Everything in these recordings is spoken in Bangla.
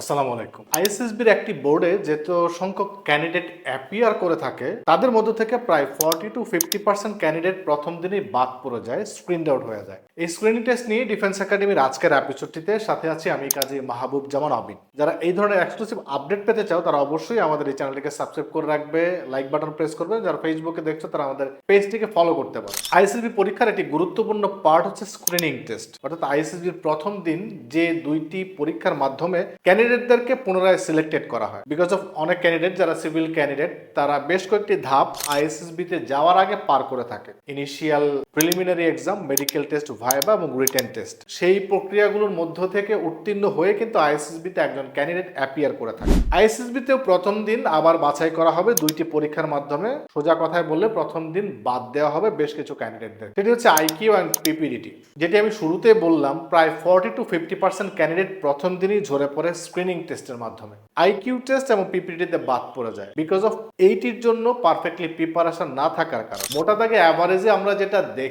আসসালামু আলাইকুম। আইএসএসবির একটি বোর্ডে যেহেতু সংখ্যক ক্যান্ডিডেট অ্যাপিয়ার করে থাকে, তাদের মধ্যে থেকে প্রায় forty to fifty percent candidate প্রথম দিনেই বাদ পড়ে যায় স্ক্রিন আউট হয়ে যায়। এই স্ক্রিনিং টেস্ট নিয়ে ডিফেন্স একাডেমির আজকের এপিসোডটিতে সাথে আছি আমি কাজী মাহবুব জামান আবিন যারা এই ধরনের এক্সক্লুসিভ আপডেট পেতে চাও, তারা অবশ্যই আমাদের এই চ্যানেলটিকে সাবস্ক্রাইব করে রাখবে লাইক বাটন প্রেস করবে। যারা ফেসবুকে দেখছ, তারা আমাদের পেজটিকে ফলো করতে পারে। আইএসএসবি পরীক্ষার একটি গুরুত্বপূর্ণ পার্ট হচ্ছে স্ক্রিনিং টেস্ট অর্থাৎ আইএসএসবির প্রথম দিন যে দুইটি পরীক্ষার মাধ্যমে ক্যান্ডিডেটদেরকে পুনরায় সিলেক্টেড করা হয়। বিকজ অফ অনেক ক্যান্ডিডেট যারা সিভিল ক্যান্ডিডেট তারা বেশ কয়েকটি ধাপ আইএসএসবিতে যাওয়ার আগে পার করে থাকে। Initial preliminary exam medical test viva এবং রিটেন টেস্ট সেই প্রক্রিয়াগুলোর মধ্য থেকে উত্তীর্ণ হয়ে কিন্তু আইএসএসবি তে একজন ক্যান্ডিডেট অ্যাপিয়ার করে থাকে। আইএসএসবি তেও প্রথম দিন আবার বাছাই করা হবে, দুইটি পরীক্ষার মাধ্যমে। সোজা কথায় বললে প্রথম দিন বাদ দেওয়া হবে বেশ কিছু ক্যান্ডিডেটদের সেটি হচ্ছে আইকিউ অ্যান্ড পিপিডিটি। যেটি আমি শুরুতে বললাম, প্রায় forty to fifty percent candidate প্রথম দিনই ঝরে পড়ে স্ক্রিনিং টেস্টের মাধ্যমে। আইকিউ টেস্ট এবং পিপিডিতে বাদ পড়ে যায়। বিকজ অফ এইটির জন্য পারফেক্টলি প্রিপারেশন না থাকার কারণে। মোটা দাগে অ্যাভারেজে আমরা যেটা দেখি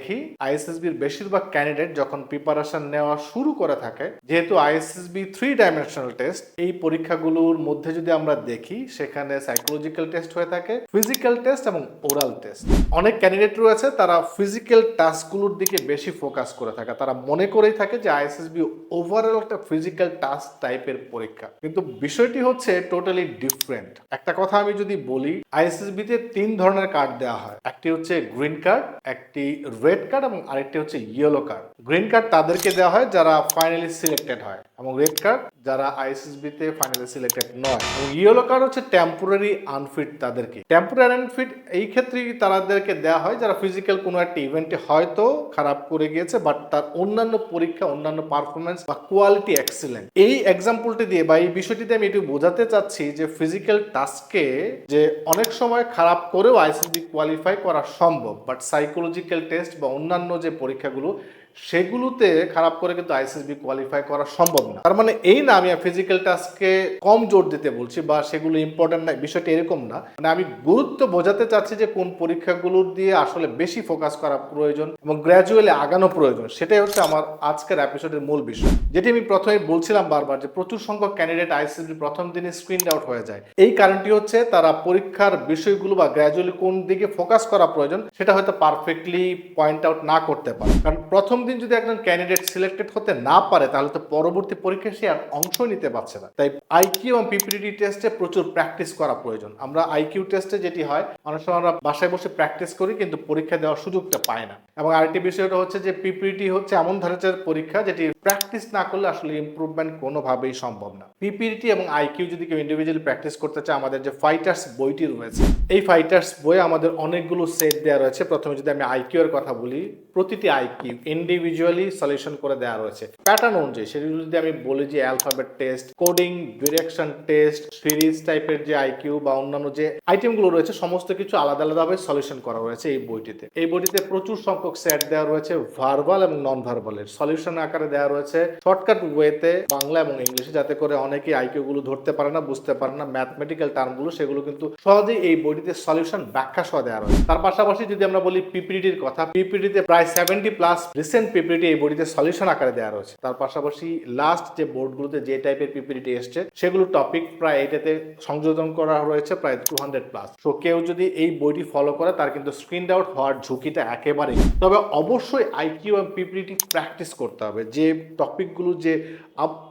আইএসএসবির বেশিরভাগ ক্যান্ডিডেট যখন প্রিপারেশন নেওয়া শুরু করে থাকে, যেহেতু আইএসএসবি থ্রি ডাইমেনশনাল টেস্ট এই পরীক্ষাগুলোর মধ্যে যদি আমরা দেখি, সেখানে সাইকোলজিক্যাল টেস্ট হয়ে থাকে ফিজিক্যাল টেস্ট এবং ওরাল টেস্ট অনেক ক্যান্ডিডেট রয়েছে, তারা ফিজিক্যাল টাস্কগুলোর দিকে বেশি ফোকাস করে থাকে। তারা মনে করেই থাকে যে আইএসএসবি ওভারঅল একটা ফিজিক্যাল টাস্ক টাইপের পরীক্ষা। কিন্তু বিষয়টি হচ্ছে টোটালি ডিফারেন্ট একটা কথা আমি যদি বলি আইএসএসবি তে তিন ধরনের কার্ড দেওয়া হয়। একটি হচ্ছে গ্রিন কার্ড একটি রেড কার্ড এবং আরেকটি হচ্ছে ইয়েলো কার্ড গ্রিন কার্ড তাদেরকে দেওয়া হয় যারা ফাইনালি সিলেক্টেড হয়। এবং রেড কার্ড যারা আইএসএসবি তে ফাইনালি সিলেক্টেড নয়। এবং ইয়েলো কার্ড হচ্ছে টেম্পোরারি আনফিট তাদেরকে। টেম্পোরারি আনফিট এই ক্ষেত্রেই তাদেরকে দেওয়া হয়, যারা ফিজিক্যাল কোনো একটা ইভেন্টে হয়তো খারাপ করে গিয়েছে বাট তার অন্যান্য পরীক্ষা, অন্যান্য পারফরমেন্স বা কোয়ালিটি এক্সিলেন্ট এই এক্সাম্পলটি দিয়ে বা এই বিষয়টিতে আমি একটু বোঝাতে চাচ্ছি যে ফিজিক্যাল টাস্কে যে অনেক সময় খারাপ করেও আইসিবি কোয়ালিফাই করা সম্ভব বাট সাইকোলজিক্যাল টেস্ট বা অন্যান্য যে পরীক্ষাগুলো সেগুলোতে খারাপ করে কিন্তু আইসিএসবি কোয়ালিফাই করা সম্ভব না। তার মানে এই না আমি ফিজিক্যাল টাস্ককে কম জোর দিতে বলছি বা সেগুলো ইম্পর্টেন্ট না, বিষয়টা এরকম না। মানে আমি গুরুত্ব বোঝাতে চাচ্ছি যে কোন পরীক্ষাগুলোর দিয়ে আসলে বেশি ফোকাস করা প্রয়োজন এবং গ্র্যাজুয়ালি আগানো প্রয়োজন, সেটাই হচ্ছে আমার আজকের এপিসোডের মূল বিষয়। যেটি আমি প্রথমে বলছিলাম বারবার যে প্রচুর সংখ্যক ক্যান্ডিডেট আইসিএসবি প্রথম দিনে স্ক্রিন আউট হয়ে যায়। এই কারণটি হচ্ছে তারা পরীক্ষার বিষয়গুলো বা গ্র্যাজুয়ালি কোন দিকে ফোকাস করা প্রয়োজন, সেটা হয়তো পারফেক্টলি পয়েন্ট আউট না করতে পারে। কারণ প্রথম দিন যদি একজন ক্যান্ডিডেট সিলেক্টেড হতে না পারে, তাহলে তো পরবর্তী পরীক্ষায় সে আর অংশ নিতে পারছে না। তাই আইকিউ এবং পিপিডি টেস্টে প্রচুর প্র্যাকটিস করা প্রয়োজন। আমরা আইকিউ টেস্টে যেটি হয়, অনেক সময় আমরা বাসায় বসে প্র্যাকটিস করি, কিন্তু পরীক্ষা দেওয়ার সুযোগটা পায় না। এবং আরেকটি বিষয়টা হচ্ছে যে পিপিডি হচ্ছে এমন ধরনের পরীক্ষা যেটি প্র্যাকটিস না করলে আসলে ইমপ্রুভমেন্ট কোনোভাবেই সম্ভব না। পিপিডি এবং আইকিউ যদি কেউ ইন্ডিভিজুয়ালি প্র্যাকটিস করতে চায়, আমাদের যে ফাইটার্স বইটি রয়েছে, এই ফাইটার্স বই আমাদের অনেকগুলো সেট দেওয়া রয়েছে। প্রথমে যদি আমি আইকিউ এর কথা বলি, প্রতিটি আইকিউ ইন্ডিভিজুয়ালি সলিউশন করে দেওয়া রয়েছে। প্যাটার্ন অনুযায়ী, সেগুলো যদি আমি বলি যে alphabet test coding direction test series টাইপের যে আইকিউ বা অন্যান্য যে আইটেমগুলো রয়েছে, সমস্ত কিছু আলাদা আলাদাভাবে সলিউশন করা রয়েছে এই বইটিতে। এই বইটিতে প্রচুর সংখ্যক সেট দেওয়া রয়েছে ভার্বাল এবং নন ভার্বালের সলিউশন আকারে দেওয়া রয়েছে শর্টকাট ওয়েতে বাংলা এবং ইংলিশে, যাতে করে অনেকে আইকিউ গুলো ধরতে পারে না, বুঝতে পারে না। ম্যাথমেটিক্যাল টার্মগুলো সেগুলো কিন্তু সহজেই এই বইটিতে সলিউশন ব্যাখ্যা সহ দেওয়া রয়েছে। তার পাশাপাশি যদি আমরা বলি পিপিডির কথা পিপিডিতে প্রায় সেভেন্টি প্লাস রিসেন্ট পিপিডি এই বইটিতে সলিউশন আকারে দেওয়া রয়েছে। তার পাশাপাশি লাস্ট যে বোর্ডগুলোতে যে টাইপের পিপিডি এসছে, সেগুলো টপিক প্রায় এটাতে সংযোজন করা রয়েছে, প্রায় টু হান্ড্রেড প্লাস তো কেউ যদি এই বইটি ফলো করে, তার কিন্তু স্ক্রিন আউট হওয়ার ঝুঁকিটা একেবারেই তবে অবশ্যই আইকিউ এবং পিপিডি প্র্যাকটিস করতে হবে। যে টপিকগুলো যে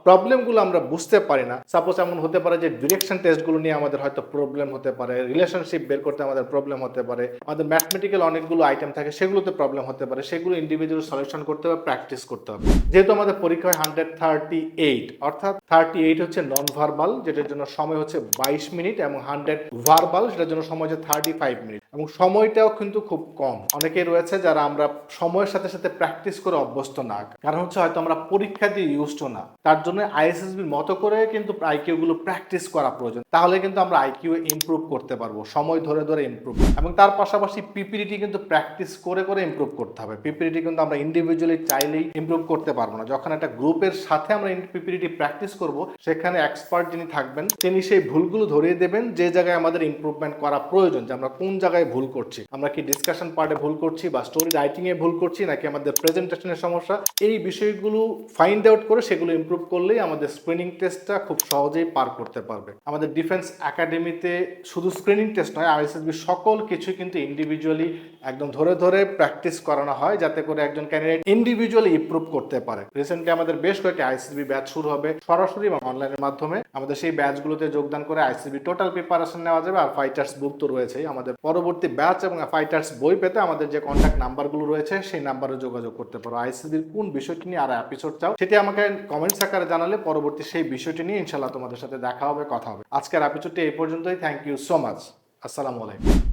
প্রবলেমগুলো আমরা বুঝতে পারি না। সাপোজ এমন হতে পারে যে ডিরেকশন টেস্টগুলো নিয়ে আমাদের হয়তো প্রবলেম হতে পারে রিলেশনশিপ বের করতে আমাদের প্রবলেম হতে পারে, আমাদের ম্যাথমেটিক্যাল অনেকগুলো আইটেম থাকে, সেগুলোতে প্রবলেম হতে পারে, সেগুলো ইন্ডিভিজুয়াল সলিউশন করতে হবে প্র্যাকটিস করতে হবে। যেহেতু আমাদের পরীক্ষা হয় হান্ড্রেড থার্টি এইট অর্থাৎ থার্টি এইট হচ্ছে নন ভার্বাল যেটার জন্য সময় হচ্ছে বাইশ মিনিট, এবং হান্ড্রেড ভার্বাল সেটার জন্য সময় হচ্ছে থার্টি ফাইভ মিনিট এবং সময়টাও কিন্তু খুব কম। অনেকেই রয়েছে যারা আমরা সময়ের সাথে সাথে প্র্যাকটিস করে অভ্যস্ত না। কারণ হচ্ছে হয়তো আমরা পরীক্ষা দিয়ে ইউজড না। তার জন্য আইএসএসবির মতো করে কিন্তু আইকিউ গুলো প্র্যাকটিস করা প্রয়োজন। তাহলে কিন্তু আমরা আইকিউ ইমপ্রুভ করতে পারব। সময় ধরে ধরে ইমপ্রুভ এবং তার পাশাপাশি পিপিডিটি কিন্তু প্র্যাকটিস করে করে ইমপ্রুভ করতে হবে। পিপিডিটি কিন্তু আমরা ইন্ডিভিজুয়ালি চাইলেই ইমপ্রুভ করতে পারব না। যখন একটা গ্রুপের সাথে আমরা পিপিডিটি প্র্যাকটিস করব, সেখানে এক্সপার্ট যিনি থাকবেন, তিনি সেই ভুলগুলো ধরিয়ে দেবেন যে জায়গায় আমাদের ইমপ্রুভমেন্ট করা প্রয়োজন, যে আমরা কোন জায়গায় ভুল করছি? আমরা কি ডিসকাশন পার্টে ভুল করছি বা স্টোরি রাইটিং এ ভুল করছি নাকি আমাদের প্রেজেন্টেশনের সমস্যা? এই বিষয়গুলো ফাইন্ড আউট করে সেগুলো ইমপ্রুভ করলেই আমাদের স্ক্রিনিং টেস্টটা খুব সহজেই পার করতে পারবে। আমাদের ডিফেন্স একাডেমিতে শুধু স্ক্রিনিং টেস্ট নয় আইএসএসবি সকল কিছু কিন্তু ইন্ডিভিজুয়ালি একদম ধরে ধরে প্র্যাকটিস করানো হয় যাতে করে একজন ক্যান্ডিডেট ইন্ডিভিজুয়ালি ইম্প্রুভ করতে পারে। রিসেন্টলি আমাদের বেশ কয়েকটি আইসিবি ব্যাচ শুরু হবে, সরাসরি এবং অনলাইনের মাধ্যমে। আমাদের সেই ব্যাচগুলোতে যোগদান করে আইসিবি টোটাল প্রিপারেশন নেওয়া যাবে আর ফাইটার্স বুক তো রয়েছেই। আমাদের পরবর্তী ব্যাচ এবং ফাইটার্স বই পেতে আমাদের যে কন্ট্যাক্ট নাম্বারগুলো রয়েছে, সেই নাম্বারে যোগাযোগ করতে পারো। আইসিবির কোন বিষয়টি নিয়ে আর এপিসোড চাও, সেটি আমাকে কমেন্টস আকারে জানালে পরবর্তী সেই বিষয়টি নিয়ে ইনশাল্লাহ তোমাদের সাথে দেখা হবে, কথা হবে। আজকের এপিসোডটি এই পর্যন্তই। থ্যাংক ইউ সো মাচ আসসালামু আলাইকুম